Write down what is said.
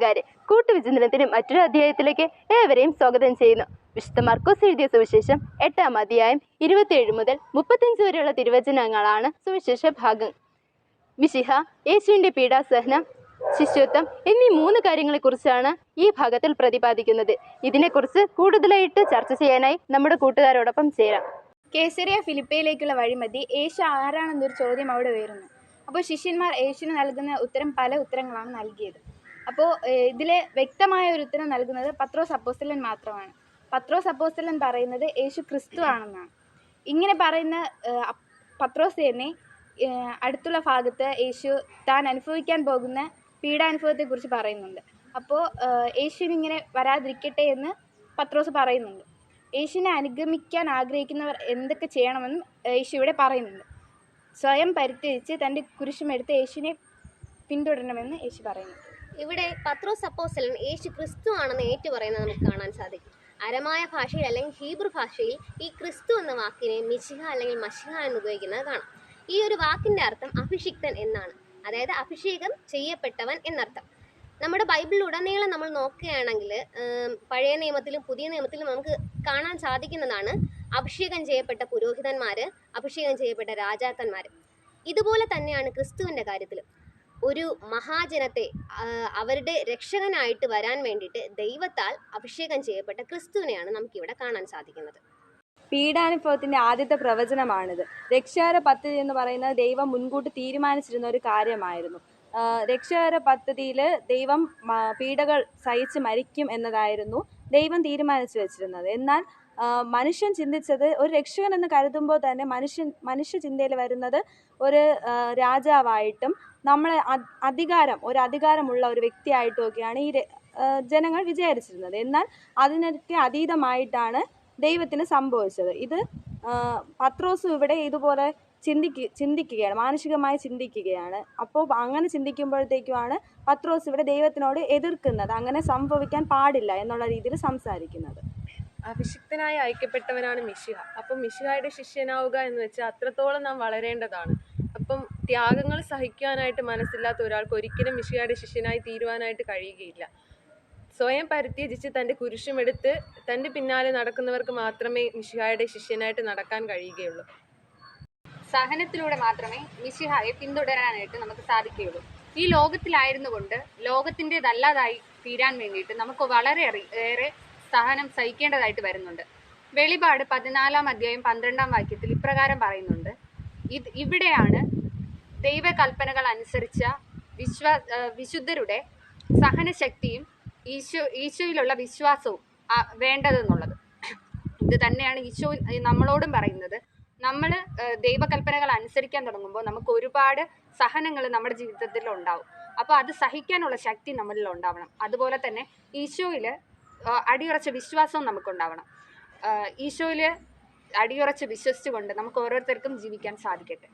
കൂട്ടുകാരെ. കൂട്ടുവിചിന്തനത്തിന് മറ്റൊരു അധ്യായത്തിലേക്ക് ഏവരെയും സ്വാഗതം ചെയ്യുന്നു. വിശുദ്ധ മർക്കോസ് എഴുതിയ സുവിശേഷം എട്ടാം അധ്യായം ഇരുപത്തിയേഴ് മുതൽ മുപ്പത്തഞ്ച് വരെയുള്ള തിരുവചനങ്ങളാണ് സുവിശേഷ ഭാഗം. മിശിഹ യേശുവിന്റെ പീഡാസഹനം ശിശുത്വം എന്നീ മൂന്ന് കാര്യങ്ങളെ കുറിച്ചാണ് ഈ ഭാഗത്തിൽ പ്രതിപാദിക്കുന്നത്. ഇതിനെക്കുറിച്ച് കൂടുതലായിട്ട് ചർച്ച ചെയ്യാനായി നമ്മുടെ കൂട്ടുകാരോടൊപ്പം ചേരാം. കേസരിയ ഫിലിപ്പയിലേക്കുള്ള വഴിമതി യേശു ആരാണെന്നൊരു ചോദ്യം അവിടെ ഉയരുന്നു. അപ്പോൾ ശിഷ്യന്മാർ യേശുവിന് നൽകുന്ന ഉത്തരം പല ഉത്തരങ്ങളാണ് നൽകിയത്. അപ്പോൾ ഇതിലെ വ്യക്തമായ ഒരു ഉത്തരം നൽകുന്നത് പത്രോസ് അപ്പോസ്തലൻ മാത്രമാണ്. പത്രോസ് അപ്പോസ്തലൻ പറയുന്നത് യേശു ക്രിസ്തു ആണെന്നാണ്. ഇങ്ങനെ പറയുന്ന പത്രോസ് തന്നെ അടുത്തുള്ള ഭാഗത്ത് യേശു താൻ അനുഭവിക്കാൻ പോകുന്ന പീഡാനുഭവത്തെക്കുറിച്ച് പറയുന്നുണ്ട്. അപ്പോൾ യേശുവിന് ഇങ്ങനെ വരാതിരിക്കട്ടെ എന്ന് പത്രോസ് പറയുന്നുണ്ട്. യേശുവിനെ അനുഗമിക്കാൻ ആഗ്രഹിക്കുന്നവർ എന്തൊക്കെ ചെയ്യണമെന്നും യേശു ഇവിടെ പറയുന്നുണ്ട്. സ്വയം പരിത്യജിച്ച് തന്റെ കുരിശുമെടുത്ത് യേശുവിനെ പിന്തുടരണമെന്ന് യേശു പറയുന്നു. ഇവിടെ പത്രോസ് അപ്പോസ്തലൻ യേശു ക്രിസ്തു ആണെന്ന് ഏറ്റുപറയുന്നത് നമുക്ക് കാണാൻ സാധിക്കും. അരമായ ഭാഷയിൽ അല്ലെങ്കിൽ ഹീബ്രു ഭാഷയിൽ ഈ ക്രിസ്തു എന്ന വാക്കിനെ മിശിഹ അല്ലെങ്കിൽ മഷിഹ എന്ന് ഉപയോഗിക്കുന്നത് കാണാം. ഈ ഒരു വാക്കിന്റെ അർത്ഥം അഭിഷിക്തൻ എന്നാണ്. അതായത് അഭിഷേകം ചെയ്യപ്പെട്ടവൻ എന്നർത്ഥം. നമ്മുടെ ബൈബിളിലുടനീളം നമ്മൾ നോക്കുകയാണെങ്കിൽ പഴയ നിയമത്തിലും പുതിയ നിയമത്തിലും നമുക്ക് കാണാൻ സാധിക്കുന്നതാണ് അഭിഷേകം ചെയ്യപ്പെട്ട പുരോഹിതന്മാർ അഭിഷേകം ചെയ്യപ്പെട്ട രാജാക്കന്മാർ ഇതുപോലെ തന്നെയാണ് ക്രിസ്തുവിന്റെ കാര്യത്തിലും. ഒരു മഹാജനത്തെ അവരുടെ രക്ഷകനായിട്ട് വരാൻ വേണ്ടിയിട്ട് ദൈവത്താൽ അഭിഷേകം ചെയ്യപ്പെട്ട ക്രിസ്തുവിനെയാണ് നമുക്കിവിടെ കാണാൻ സാധിക്കുന്നത്. പീഡാനുഭവത്തിന്റെ ആദ്യത്തെ പ്രവചനമാണിത്. രക്ഷകര പദ്ധതി എന്ന് പറയുന്നത് ദൈവം മുൻകൂട്ടി തീരുമാനിച്ചിരുന്ന ഒരു കാര്യമായിരുന്നു. രക്ഷകര പദ്ധതിയിൽ ദൈവം പീഡകൾ സഹിച്ച് മരിക്കും എന്നതായിരുന്നു ദൈവം തീരുമാനിച്ചു വെച്ചിരുന്നത്. എന്നാൽ മനുഷ്യൻ ചിന്തിച്ചത് ഒരു രക്ഷകൻ എന്ന് കരുതുമ്പോൾ തന്നെ മനുഷ്യൻ മനുഷ്യ ചിന്തയിൽ വരുന്നത് ഒരു രാജാവായിട്ടും നമ്മളെ അധികാരം ഒരു അധികാരമുള്ള ഒരു വ്യക്തിയായിട്ടൊക്കെയാണ് ഈ ജനങ്ങൾ വിചാരിച്ചിരുന്നത്. എന്നാൽ അതിനൊക്കെ അതീതമായിട്ടാണ് ദൈവത്തിന് സംഭവിച്ചത്. ഇത് പത്രോസ് ഇവിടെ ഇതുപോലെ ചിന്തിക്കുക ചിന്തിക്കുകയാണ് മാനസികമായി ചിന്തിക്കുകയാണ്. അപ്പോൾ അങ്ങനെ ചിന്തിക്കുമ്പോഴത്തേക്കുമാണ് പത്രോസ് ഇവിടെ ദൈവത്തിനോട് എതിർക്കുന്നത്. അങ്ങനെ സംഭവിക്കാൻ പാടില്ല എന്നുള്ള രീതിയിൽ സംസാരിക്കുന്നത്. അഭിഷിക്തനായി അയക്കപ്പെട്ടവനാണ് മിശിഹ. അപ്പം മിശിഹായുടെ ശിഷ്യനാവുക എന്ന് വെച്ചാൽ അത്രത്തോളം നാം വളരേണ്ടതാണ്. അപ്പം ത്യാഗങ്ങൾ സഹിക്കാനായിട്ട് മനസ്സില്ലാത്ത ഒരാൾക്ക് ഒരിക്കലും മിശിഹായുടെ ശിഷ്യനായി തീരുവാനായിട്ട് കഴിയുകയില്ല. സ്വയം പരിത്യജിച്ച് തന്റെ കുരിശുമെടുത്ത് തന്റെ പിന്നാലെ നടക്കുന്നവർക്ക് മാത്രമേ മിശിഹായുടെ ശിഷ്യനായിട്ട് നടക്കാൻ കഴിയുകയുള്ളൂ. സഹനത്തിലൂടെ മാത്രമേ മിശിഹായെ പിന്തുടരാനായിട്ട് നമുക്ക് സാധിക്കുകയുള്ളൂ. ഈ ലോകത്തിലായിരുന്നു കൊണ്ട് ലോകത്തിന്റെതല്ലാതായി തീരാൻ വേണ്ടിയിട്ട് നമുക്ക് വളരെ ഏറെ സഹനം സഹിക്കേണ്ടതായിട്ട് വരുന്നുണ്ട്. വെളിപാട് പതിനാലാം അധ്യായം പന്ത്രണ്ടാം വാക്യത്തിൽ ഇപ്രകാരം പറയുന്നുണ്ട്. ഇത് ഇവിടെയാണ് ദൈവകൽപ്പനകൾ അനുസരിച്ച വിശ്വ വിശുദ്ധരുടെ സഹനശക്തിയും ഈശോ ഈശോയിലുള്ള വിശ്വാസവും വേണ്ടതെന്നുള്ളത്. ഇത് തന്നെയാണ് ഈശോ നമ്മളോടും പറയുന്നത്. നമ്മൾ ദൈവകൽപ്പനകൾ അനുസരിക്കാൻ തുടങ്ങുമ്പോൾ നമുക്ക് ഒരുപാട് സഹനങ്ങൾ നമ്മുടെ ജീവിതത്തിൽ ഉണ്ടാവും. അപ്പോൾ അത് സഹിക്കാനുള്ള ശക്തി നമ്മളിൽ ഉണ്ടാവണം. അതുപോലെ തന്നെ ഈശോയിൽ അടിയുറച്ച വിശ്വാസവും നമുക്കുണ്ടാവണം. ഈശോയിൽ അടിയുറച്ച് വിശ്വസിച്ചുകൊണ്ട് നമുക്ക് ഓരോരുത്തർക്കും ജീവിക്കാൻ സാധിക്കട്ടെ.